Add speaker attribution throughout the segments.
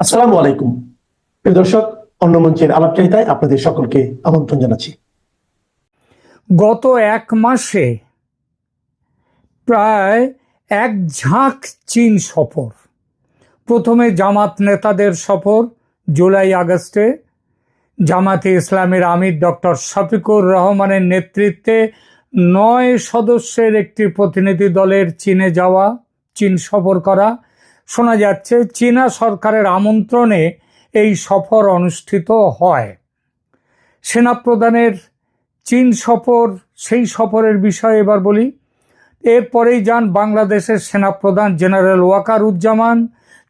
Speaker 1: আসসালামু আলাইকুম। প্রিয় দর্শক, অন্য মঞ্চের আলাপচারিতায় আপনাদের সকলকে আমন্ত্রণ জানাচ্ছি।
Speaker 2: গত এক মাসে প্রায় এক ঝাঁক চীন সফর। প্রথমে জামাত নেতাদের সফর জুলাই আগস্টে। জামাতে ইসলামের আমির ডক্টর শফিকুর রহমানের নেতৃত্বে নয় সদস্যের একটি প্রতিনিধি দলের চীনে যাওয়া, চীন সফর করা শোনা যাচ্ছে, চীনা সরকারের আমন্ত্রণে এই সফর অনুষ্ঠিত হয়। সেনাপ্রধানের চীন সফর, সেই সফরের বিষয়ে এবার বলি। এরপরেই যান বাংলাদেশের সেনাপ্রধান জেনারেল ওয়াকারুজ্জামান।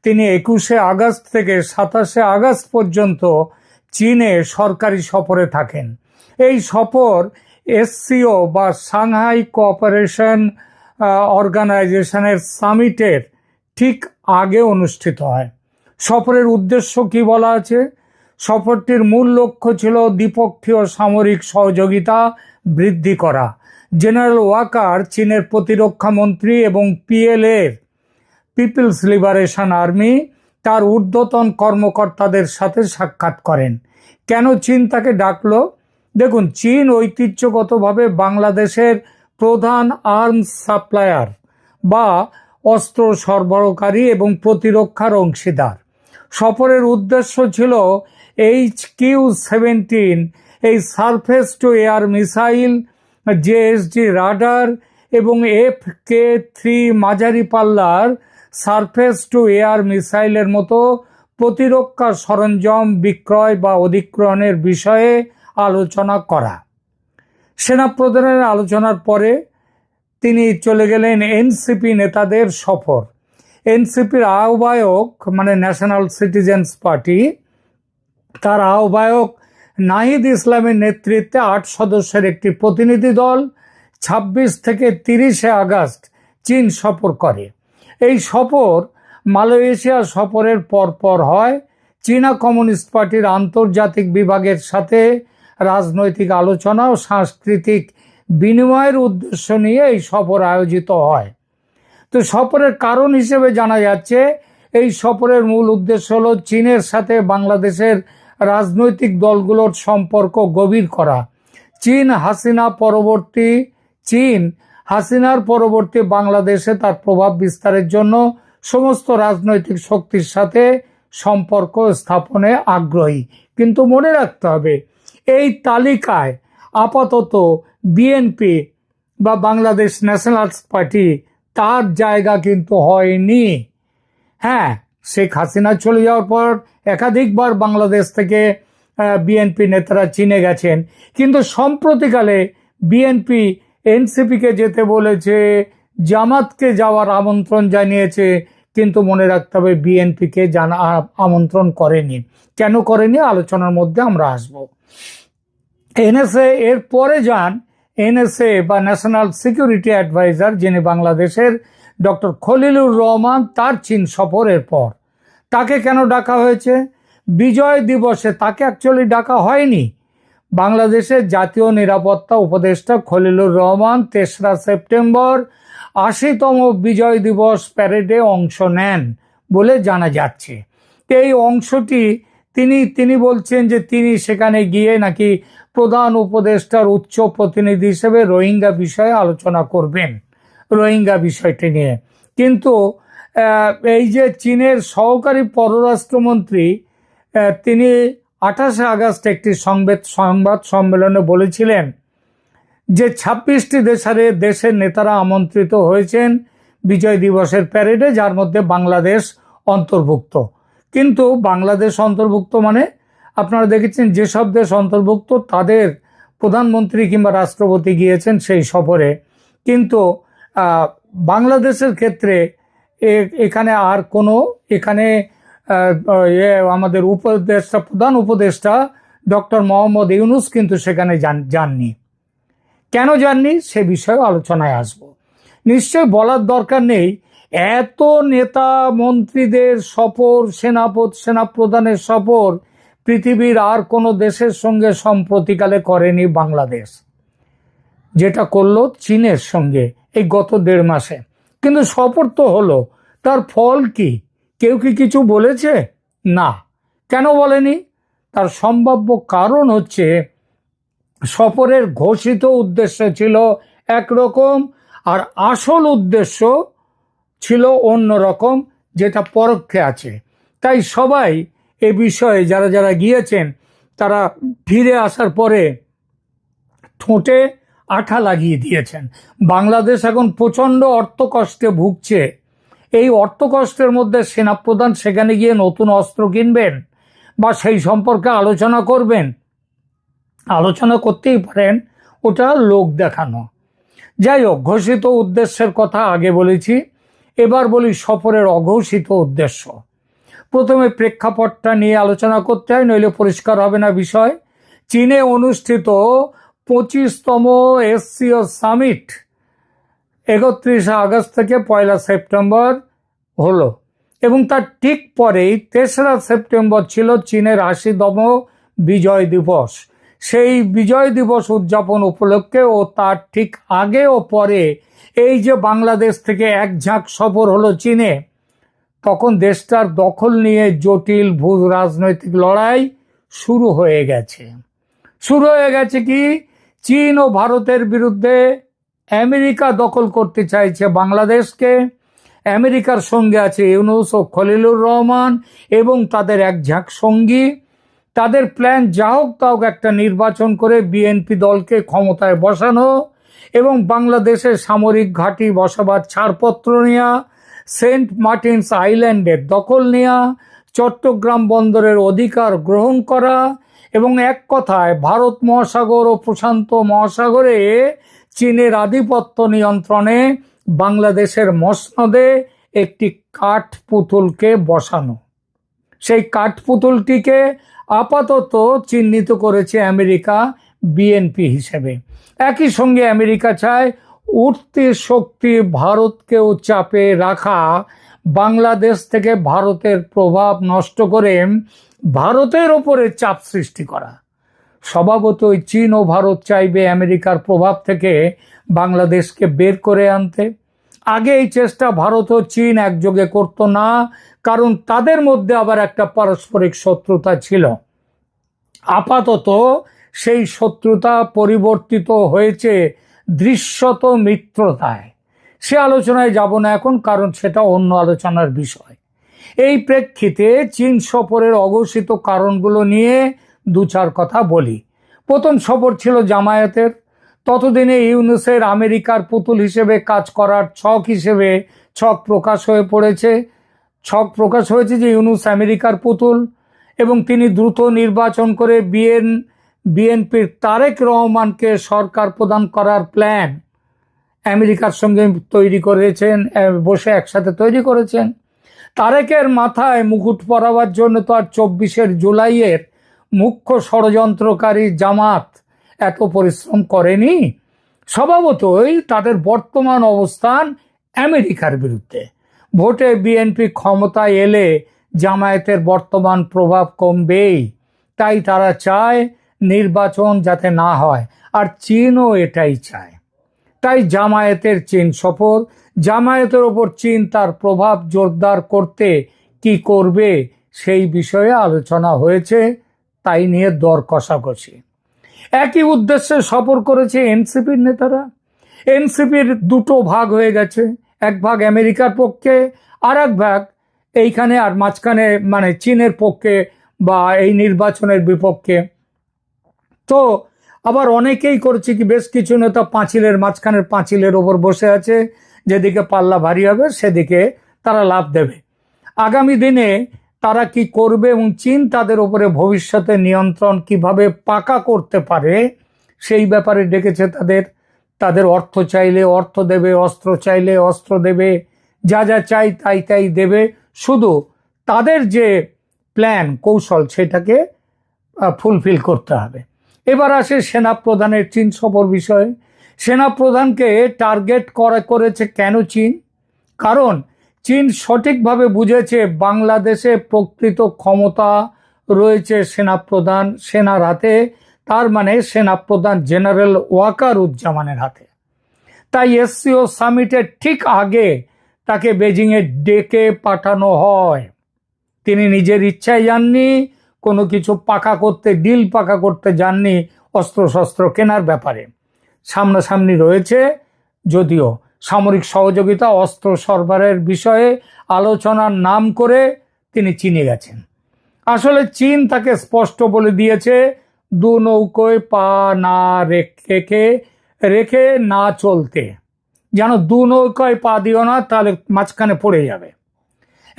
Speaker 2: তিনি একুশে আগস্ট থেকে সাতাশে আগস্ট পর্যন্ত চীনে সরকারি সফরে থাকেন। এই সফর এসসিও বা সাংহাই কোঅপারেশন অর্গানাইজেশনের সামিটের ঠিক আগে অনুষ্ঠিত হয়। সফরের উদ্দেশ্য কি বলা আছে? সফরটির মূল লক্ষ্য ছিল দ্বিপক্ষীয় সামরিক সহযোগিতা বৃদ্ধি করা। জেনারেল ওয়াকার, চীনের প্রতিরক্ষা মন্ত্রী এবং পিএলএর পিপলস লিবারেশন আর্মি, তার ঊর্ধ্বতন কর্মকর্তাদের সাথে সাক্ষাৎ করেন। কেন চীন তাকে ডাকল? দেখুন, চীন ঐতিহ্যগতভাবে বাংলাদেশের প্রধান আর্মস সাপ্লায়ার বা অস্ত্র সরবরাহকারী এবং প্রতিরক্ষার অংশীদার। সফরের উদ্দেশ্য ছিল এইচ কিউ সেভেন্টিন, এই surface to air missile, JSD radar এবং এফ কে থ্রি মাঝারি পাল্লার সারফেস টু এয়ার মিসাইলের মতো প্রতিরক্ষা সরঞ্জাম বিক্রয় বা অধিগ্রহণের বিষয়ে আলোচনা করা। সেনাপ্রধানের আলোচনার পরে তিনি চলে গেলেন এনসিপি নেতাদের সফর। এনসিপির আহ্বায়ক মানে ন্যাশনাল সিটিজেন্স পার্টি তার আহ্বায়ক নাহিদ ইসলামের নেতৃত্বে আট সদস্যের একটি প্রতিনিধি দল ছাব্বিশ থেকে তিরিশে আগস্ট চীন সফর করে। এই সফর মালয়েশিয়া সফরের পরপর হয়। চীনা কমিউনিস্ট পার্টির আন্তর্জাতিক বিভাগের সাথে রাজনৈতিক আলোচনা ও সাংস্কৃতিক বিনিময়ের উদ্দেশ্য নিয়ে এই সফর আয়োজিত হয়। তো সফরের কারণ হিসেবে জানা যাচ্ছে, এই সফরের মূল উদ্দেশ্য হলো চীনের সাথে বাংলাদেশের রাজনৈতিক দলগুলোর সম্পর্ক গভীর করা। চীন হাসিনা পরবর্তী, চীন হাসিনার পরবর্তী বাংলাদেশে তার প্রভাব বিস্তারের জন্য সমস্ত রাজনৈতিক শক্তির সাথে সম্পর্ক স্থাপনে আগ্রহী। কিন্তু মনে রাখতে হবে, এই তালিকায় আপাতত বিএনপি বা বাংলাদেশ ন্যাশনাল পার্টি তার জায়গা কিন্তু হয়নি। হ্যাঁ শেখ হাসিনা চলে যাওয়ার পর একাধিকবার বাংলাদেশ থেকে বিএনপি নেতারা চিনে গেছেন। কিন্তু সম্প্রতিকালে বিএনপি এনসিপিকে যেতে বলেছে, জামাতকে যাওয়ার আমন্ত্রণ জানিয়েছে, কিন্তু মনে রাখতে হবে বিএনপিকে জানা, আমন্ত্রণ করেনি। কেন করেনি? আলোচনার মধ্যে আমরা আসব। এনএসএ এর পরে যান এনএসএ বা ন্যাশনাল সিকিউরিটি অ্যাডভাইজার, যিনি বাংলাদেশের ডক্টর খলিলুর রহমান, তার চীন সফরের পর। তাকে কেন ডাকা হয়েছে? বিজয় দিবসে তাকে অ্যাকচুয়ালি ডাকা হয়নি। বাংলাদেশের জাতীয় নিরাপত্তা উপদেষ্টা খলিলুর রহমান তেসরা সেপ্টেম্বর আশিতম বিজয় দিবস প্যারেডে অংশ নেন বলে জানা যাচ্ছে। এই অংশটি তিনি তিনি বলছেন যে তিনি সেখানে গিয়ে নাকি প্রধান উপদেষ্টার উচ্চ প্রতিনিধি হিসেবে রোহিঙ্গা বিষয়ে আলোচনা করবেন। রোহিঙ্গা বিষয়টি নিয়ে। কিন্তু এই যে চীনের সহকারী পররাষ্ট্রমন্ত্রী তিনি আঠাশে আগস্ট একটি সংবাদ সংবাদ সম্মেলনে বলেছিলেন যে ছাব্বিশটি দেশের দেশের নেতারা আমন্ত্রিত হয়েছেন বিজয় দিবসের প্যারেডে যার মধ্যে বাংলাদেশ অন্তর্ভুক্ত। কিন্তু বাংলাদেশ অন্তর্ভুক্ত মানে আপনারা দেখেছেন যেসব দেশ অন্তর্ভুক্ত, তাদের প্রধানমন্ত্রী কিংবা রাষ্ট্রপতি গিয়েছেন সেই সফরে। কিন্তু বাংলাদেশের ক্ষেত্রে এখানে আর কোনো, এখানে আমাদের উপদেষ্টা, প্রধান উপদেষ্টা ডক্টর মোহাম্মদ ইউনুস কিন্তু সেখানে যাননি। কেন যাননি? সে বিষয়ে আলোচনায় আসব। নিশ্চয় বলার দরকার নেই। এত নেতা মন্ত্রীদের সফর, সেনাপত, সেনাপ্রধানের সফর পৃথিবীর আর কোনো দেশের সঙ্গে সম্প্রতিকালে করেনি বাংলাদেশ। যেটা করল চীনের সঙ্গে এই গত দেড় মাসে। কিন্তু সফর তো হলো, তার ফল কি? কেউ কি কিছু বলেছে? না। কেন বলেনি? তার সম্ভাব্য কারণ হচ্ছে, সফরের ঘোষিত উদ্দেশ্য ছিল একরকম আর আসল উদ্দেশ্য ছিল অন্য রকম যেটা পরোক্ষে আছে। তাই সবাই এ বিষয়ে যারা যারা গিয়েছেন, তারা ফিরে আসার পরে ঠোঁটে আঠা লাগিয়ে দিয়েছেন। বাংলাদেশ এখন প্রচণ্ড অর্থকষ্টে ভুগছে। এই অর্থকষ্টের মধ্যে সেনাপ্রধান সেখানে গিয়ে নতুন অস্ত্র কিনবেন বা সেই সম্পর্কে আলোচনা করবেন? আলোচনা করতেই পারেন, ওটা লোক দেখানো। যাই হোক, ঘোষিত উদ্দেশ্যের কথা আগে বলেছি। এবার বলি সফরের অঘোষিত উদ্দেশ্য। প্রথমে প্রেক্ষাপটটা নিয়ে আলোচনা করতে হয়, নইলে পরিষ্কার হবে না বিষয়। চীনে অনুষ্ঠিত পঁচিশতম এসসিও সামিট একত্রিশে আগস্ট থেকে পয়লা সেপ্টেম্বর হলো এবং তার ঠিক পরেই তেসরা সেপ্টেম্বর ছিল চীনের আশিতম বিজয় দিবস। সেই বিজয় দিবস উদযাপন উপলক্ষে ও তার ঠিক আগে ও পরে এই যে বাংলাদেশ থেকে এক ঝাঁক সফর হলো চীনে তখন দেশটার দখল নিয়ে জটিল ভূ, রাজনৈতিক লড়াই শুরু হয়ে গেছে। শুরু হয়ে গেছে কি? চীন ও ভারতের বিরুদ্ধে আমেরিকা দখল করতে চাইছে বাংলাদেশকে। আমেরিকার সঙ্গে আছে ইউনুস ও খলিলুর রহমান এবং তাদের এক ঝাঁক সঙ্গী। তাদের প্ল্যান যা হোক তা হোক একটা নির্বাচন করে বিএনপি দলকে ক্ষমতায় বসানো এবং বাংলাদেশের সামরিক ঘাঁটি বসবার ছাড়পত্র নেওয়া সেন্ট মার্টিনস আইল্যান্ডের দখল নেওয়া চট্টগ্রাম বন্দরের অধিকার গ্রহণ করা এবং এক কথায় ভারত মহাসাগর ও প্রশান্ত মহাসাগরে চীনের আধিপত্য নিয়ন্ত্রণে বাংলাদেশের মসনদে একটি কাঠ পুতুলকে বসানো। সেই কাঠ পুতুলটিকে আপাতত চিহ্নিত করেছে আমেরিকা বিএনপি হিসেবে। একই সঙ্গে আমেরিকা চায় উঠতি শক্তি ভারতকেও চাপে রাখা, বাংলাদেশ থেকে ভারতের প্রভাব নষ্ট করে ভারতের ওপরে চাপ সৃষ্টি করা। স্বভাবতই চীন ও ভারত চাইবে আমেরিকার প্রভাব থেকে বাংলাদেশকে বের করে আনতে। আগে এই চেষ্টা ভারত ও চীন একযোগে করতো না, কারণ তাদের মধ্যে আবার একটা পারস্পরিক শত্রুতা ছিল। আপাতত সেই শত্রুতা পরিবর্তিত হয়েছে দৃশ্যত মিত্রতায়। সে আলোচনায় যাব না এখন, কারণ সেটা অন্য আলোচনার বিষয়। এই প্রেক্ষিতে চীন সফরের অঘোষিত কারণগুলো নিয়ে দু চার কথা বলি। প্রথম সফর ছিল জামায়াতের। ততদিনে ইউনুসের আমেরিকার পুতুল হিসেবে কাজ করার ছক হিসেবে ছক প্রকাশ হয়ে পড়েছে। ছক প্রকাশ হয়েছে যে ইউনুস আমেরিকার পুতুল এবং তিনি দ্রুত নির্বাচন করে বিএন বিএনপির তারেক রহমানকে সরকার প্রদান করার প্ল্যান আমেরিকার সঙ্গে তৈরি করেছেন বসে একসাথে তৈরি করেছেন। তারেকের মাথায় মুকুট পরাবার জন্য তো আর চব্বিশের জুলাইয়ের মুখ্য ষড়যন্ত্রকারী জামাত এত পরিশ্রম করেনি। স্বভাবতই তাদের বর্তমান অবস্থান আমেরিকার বিরুদ্ধে। ভোটে বিএনপি ক্ষমতায় এলে জামায়াতের বর্তমান প্রভাব কমবেই, তাই তারা চায় নির্বাচন যাতে না হয়, আর চীনও এটাই চায়। তাই জামায়াতের চীন সফর জামায়াতের ওপর চীন তার প্রভাব জোরদার করতে কি করবে সেই বিষয়ে আলোচনা হয়েছে, তাই নিয়ে দর কষাকষি। একই উদ্দেশ্যে সফর করেছে এনসিপির নেতারা। এনসিপির দুটো ভাগ হয়ে গেছে, এক ভাগ আমেরিকার পক্ষে, আর এক ভাগ এইখানে আর মাঝখানে মানে চীনের পক্ষে বা এই নির্বাচনের বিপক্ষে। তো আবার অনেকেই করছে কি, বেশ কিছু নেতা পাঁচিলের মাঝখানের পাঁচিলের ওপর বসে আছে, যেদিকে পাল্লা ভারী হবে সেদিকে তারা লাভ দেবে। আগামী দিনে তারা কি করবে এবং চীন তাদের ওপরে ভবিষ্যতে নিয়ন্ত্রণ কীভাবে পাকা করতে পারে, সেই ব্যাপারে ডেকেছে তাদের তাদের অর্থ চাইলে অর্থ দেবে, অস্ত্র চাইলে অস্ত্র দেবে, যা যা চাই তাই তাই দেবে। শুধু তাদের যে প্ল্যান, কৌশল, সেটাকে ফুলফিল করতে হবে। এবার আসে সেনা প্রধানের চীন সফর বিষয়ে। সেনা প্রধানকে টার্গেট করা, করেছে কেন চীন? কারণ চীন সঠিকভাবে বুঝেছে বাংলাদেশে প্রকৃত ক্ষমতা রয়েছে সেনাপ্রধান সেনার হাতে, তার মানে সেনাপ্রধান জেনারেল ওয়াকার উজ্জামানের হাতে। তাই এসসিও সামিটের ঠিক আগে তাকে বেজিংয়ে ডেকে পাঠানো হয়। তিনি নিজের ইচ্ছায় যাননি কোনো কিছু পাকা করতে, ডিল পাকা করতে যাননি অস্ত্রশস্ত্র কেনার ব্যাপারে। সামনাসামনি রয়েছে, যদিও সামরিক সহযোগিতা অস্ত্র সরবরাহের বিষয়ে আলোচনার নাম করে তিনি চীনে গেছেন। আসলে চীন তাকে স্পষ্ট বলে দিয়েছে, দু নৌকোয় পা না রেখে রেখে না চলতে। যেন দু নৌকায় পা দিও না, তাহলে মাঝখানে পড়ে যাবে।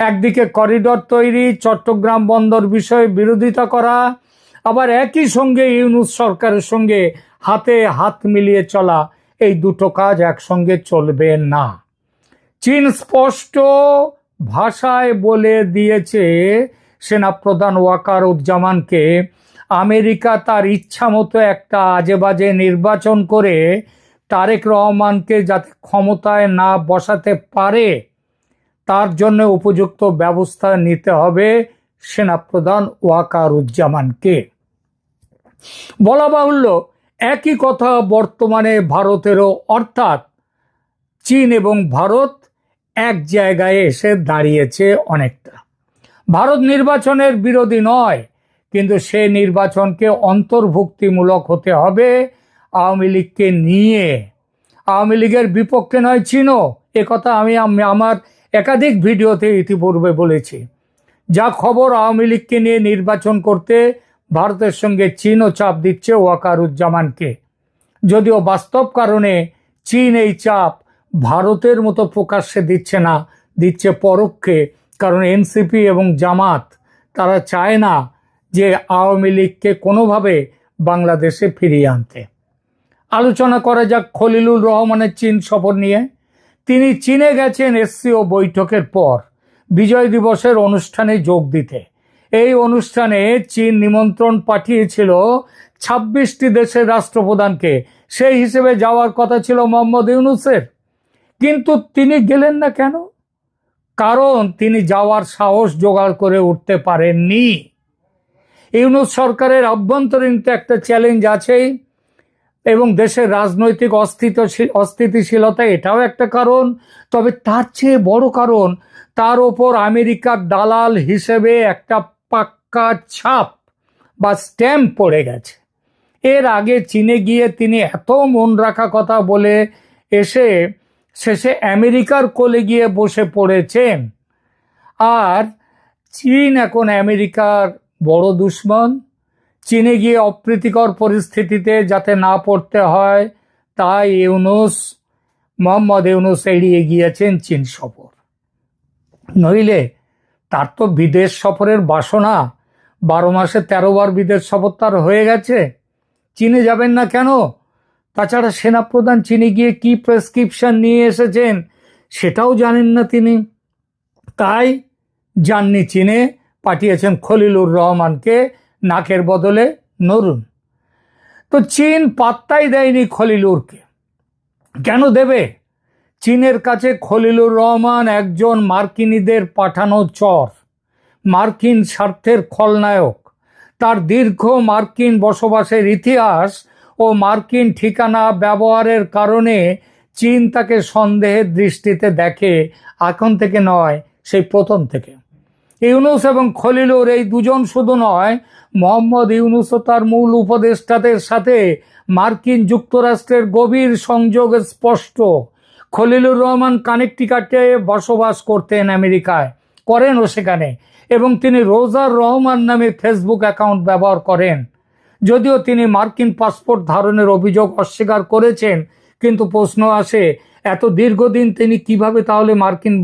Speaker 2: একদিকে করিডর তৈরি, চট্টগ্রাম বন্দর বিষয়ে বিরোধিতা করা, আবার একই সঙ্গে ইউনুস সরকারের সঙ্গে হাতে হাত মিলিয়ে চলা, এই দুটো কাজ একসঙ্গে চলবে না। চীন স্পষ্ট ভাষায় বলে দিয়েছে, সেনাপ্রধান ওয়াকার উজ্জামানকে আমেরিকা তার ইচ্ছা মতো একটা আজে বাজে নির্বাচন করে তারেক রহমানকে যাতে ক্ষমতায় না বসাতে পারে তার জন্য উপযুক্ত ব্যবস্থা নিতে হবে সেনাপ্রধান ওয়াকার উজ্জামানকে বলা বাহুল্য, একই কথা বর্তমানে ভারতেরও, অর্থাৎ চীন এবং ভারত এক জায়গায় এসে দাঁড়িয়েছে অনেকটা। ভারত নির্বাচনের বিরোধী নয়, কিন্তু সে নির্বাচনকে অন্তর্ভুক্তিমূলক হতে হবে আওয়ামী লীগকে নিয়ে। আওয়ামী লীগের বিপক্ষে নয়, চীনও। একথা আমি, আমার একাধিক ভিডিওতে ইতিপূর্বে বলেছি, যা খবর আওয়ামী লীগকে নিয়ে নির্বাচন করতে ভারতের সঙ্গে চীনও চাপ দিচ্ছে ওয়াকারুজ্জামানকে। যদিও বাস্তব কারণে চীন এই চাপ ভারতের মতো প্রকাশ্যে দিচ্ছে না, দিচ্ছে পরোক্ষে, কারণ এনসিপি এবং জামাত, তারা চায় না যে আওয়ামী লীগকে কোনোভাবে বাংলাদেশে ফিরিয়ে আনতে। আলোচনা করা যাক খলিলুর রহমানের চীন সফর নিয়ে। তিনি চীনে গেছেন এসসিও বৈঠকের পর বিজয় দিবসের অনুষ্ঠানে যোগ দিতে। এই অনুষ্ঠানে চীন নিমন্ত্রণ পাঠিয়েছিল ছাব্বিশটি দেশের রাষ্ট্রপ্রধানকে। সেই হিসেবে যাওয়ার কথা ছিল মোহাম্মদ ইউনুসের। কিন্তু তিনি গেলেন না কেন? কারণ তিনি যাওয়ার সাহস জোগাড় করে উঠতে পারেননি। ইউনুস সরকারের অভ্যন্তরীণ তো একটা চ্যালেঞ্জ আছেই। এবং দেশের রাজনৈতিক অস্থিত অস্থিতিশীলতা এটাও একটা কারণ। তবে তার চেয়ে বড় কারণ, তার ওপর আমেরিকার দালাল হিসেবে একটা পাক্কা ছাপ বা স্ট্যাম্প পড়ে গেছে। এর আগে চীনে গিয়ে তিনি এত মন রাখা কথা বলে এসে শেষে আমেরিকার কোলে গিয়ে বসে পড়েছেন। আর চীন এখন আমেরিকার বড় দুশ্মন। চীনে গিয়ে অপ্রীতিকর পরিস্থিতিতে যাতে না পড়তে হয়, তাই ইউনুস, মোহাম্মদ ইউনুস এড়িয়ে গিয়েছেন চীন সফর। নইলে তার তো বিদেশ সফরের বাসনা, বারো মাসে তেরো বার বিদেশ সফর তার হয়ে গেছে। চীনে যাবেন না কেন? তাছাড়া সেনাপ্রধান চীনে গিয়ে কি প্রেসক্রিপশন নিয়ে এসেছেন সেটাও জানেন না তিনি। তাই যাননি চীনে, পাঠিয়েছেন খলিলুর রহমানকে নাকের বদলে নরুন। তো চীন পাত্তাই দেয়নি খলিলুরকে। কেন দেবে? চীনের কাছে খলিলুর রহমান একজন মার্কিনীদের পাঠানো চর, মার্কিন স্বার্থের খলনায়ক। তার দীর্ঘ মার্কিন বসবাসের ইতিহাস ও মার্কিন ঠিকানা ব্যবহারের কারণে চীন তাকে সন্দেহের দৃষ্টিতে দেখে, এখন থেকে নয়, সেই প্রথম থেকে। ইউনুস এবং খলিলুর এই দুজন শুধু নয় মোহাম্মদ ইউনুসও তার মূল উপদেষ্টাদের সাথে মার্কিন যুক্তরাষ্ট্রের গভীর সংযোগ স্পষ্ট। খলিলুর রহমান কানেকটিকাটে বসবাস করতেন আমেরিকায় করেনও সেখানে, এবং তিনি রোজার রহমান নামে ফেসবুক অ্যাকাউন্ট ব্যবহার করেন। যদিও তিনি মার্কিন পাসপোর্ট ধারণের অভিযোগ অস্বীকার করেছেন, কিন্তু প্রশ্ন আসে, এত দীর্ঘদিন তিনি কীভাবে তাহলে মার্কিন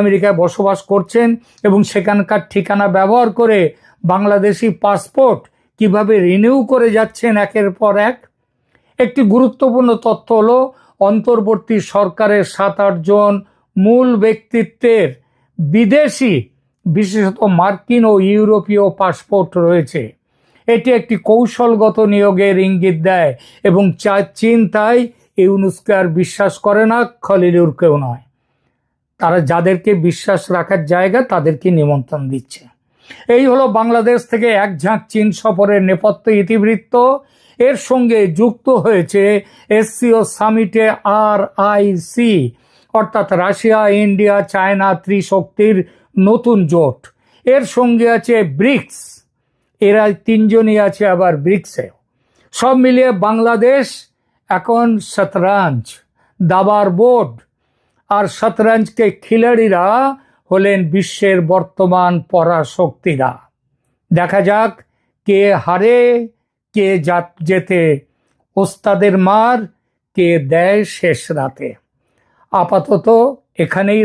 Speaker 2: আমেরিকায় বসবাস করছেন এবং সেখানকার ঠিকানা ব্যবহার করে বাংলাদেশি পাসপোর্ট কীভাবে রিনিউ করে যাচ্ছেন একের পর এক? একটি গুরুত্বপূর্ণ তথ্য হল, অন্তর্বর্তী সরকারের সাত আটজন মূল ব্যক্তিত্বের বিদেশি, বিশেষত মার্কিন ও ইউরোপীয় পাসপোর্ট রয়েছে। এটি একটি কৌশলগত নিয়োগের ইঙ্গিত দেয় এবং চা চীন তাই ইউনুসকে আর বিশ্বাস করে না খলিলুরকেও নয়। তারা যাদেরকে বিশ্বাস রাখার জায়গা তাদেরকে নিমন্ত্রণ দিচ্ছে। এই হলো বাংলাদেশ থেকে এক ঝাঁক চীন সফরের নেপথ্য ইতিবৃত্ত। এর সঙ্গে যুক্ত হয়েছে এসসিও সামিটে আর আইসি অর্থাৎ রাশিয়া, ইন্ডিয়া, চায়না ত্রিশক্তির নতুন জোট। এর সঙ্গে আছে ব্রিক্স। এরা তিনজনই আছে আবার ব্রিক্সে। সব মিলিয়ে বাংলাদেশ এখন শতরঞ্জ, দাবার বোর্ড। আর শতরঞ্জকে খিলাড়িরা হলেন বিশ্বের বর্তমান পরাশক্তিরা। দেখা যাক কে হারে, কে যেতে ওস্তাদের মার, কে দেয় শেষ রাতে। আপাতত এখানেই